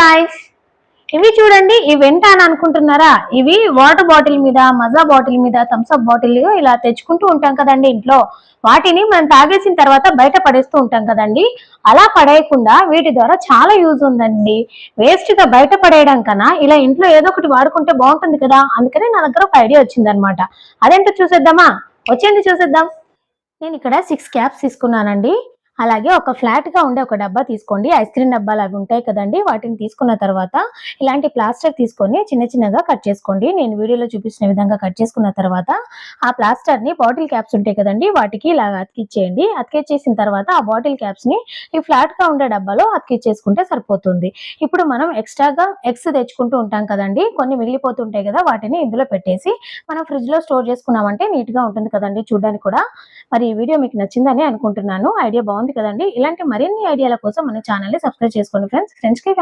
Guys ఇవి చూడండి ఇవి వెంట అని అనుకుంటున్నారా? ఇవి వాటర్ బాటిల్ మీద మజా బాటిల్ మీద థమ్స్ అప్ బాటిల్ ఇలా తెచ్చుకుంటూ ఉంటాం కదండి ఇంట్లో. వాటిని మనం తాగేసిన తర్వాత బయట పడేస్తూ ఉంటాం కదండి. అలా పడేయకుండా వీటి ద్వారా చాలా యూజ్ ఉందండి. వేస్ట్గా బయట పడేయడం కన్నా ఇలా ఇంట్లో ఏదో ఒకటి వాడుకుంటే బాగుంటుంది కదా? అందుకనే నా దగ్గర ఒక ఐడియా వచ్చింది అనమాట అదేంటో చూసేద్దామా? వచ్చేయండి చూసేద్దాం. నేను ఇక్కడ సిక్స్ క్యాప్స్ తీసుకున్నానండి. అలాగే ఒక ఫ్లాట్గా ఉండే ఒక డబ్బా తీసుకోండి. ఐస్ క్రీమ్ డబ్బాలు అవి ఉంటాయి కదండి. వాటిని తీసుకున్న తర్వాత ఇలాంటి ప్లాస్టర్ తీసుకొని చిన్న చిన్నగా కట్ చేసుకోండి. నేను వీడియోలో చూపించిన విధంగా కట్ చేసుకున్న తర్వాత ఆ ప్లాస్టర్ని బాటిల్ క్యాప్స్ ఉంటాయి కదండి వాటికి ఇలా అతికిచ్చేయండి. అతికిచ్చేసిన తర్వాత ఆ బాటిల్ క్యాప్స్ని ఈ ఫ్లాట్గా ఉండే డబ్బాలో అతికిచ్చేసుకుంటే సరిపోతుంది. ఇప్పుడు మనం ఎక్స్ట్రాగా ఎగ్స్ తెచ్చుకుంటూ ఉంటాం కదండి. కొన్ని మిగిలిపోతుంటాయి కదా వాటిని ఇందులో పెట్టేసి మనం ఫ్రిడ్జ్లో స్టోర్ చేసుకున్నామంటే నీట్గా ఉంటుంది కదండి చూడడానికి కూడా. మరి ఈ వీడియో మీకు నచ్చిందని అనుకుంటున్నాను. ఐడియా బాగుంది కదండి. ఇలాంటి మరిన్ని ఐడియాల కోసం మన ఛానల్ని సబ్స్క్రైబ్ చేసుకోండి ఫ్రెండ్స్. ఫ్రెండ్స్కి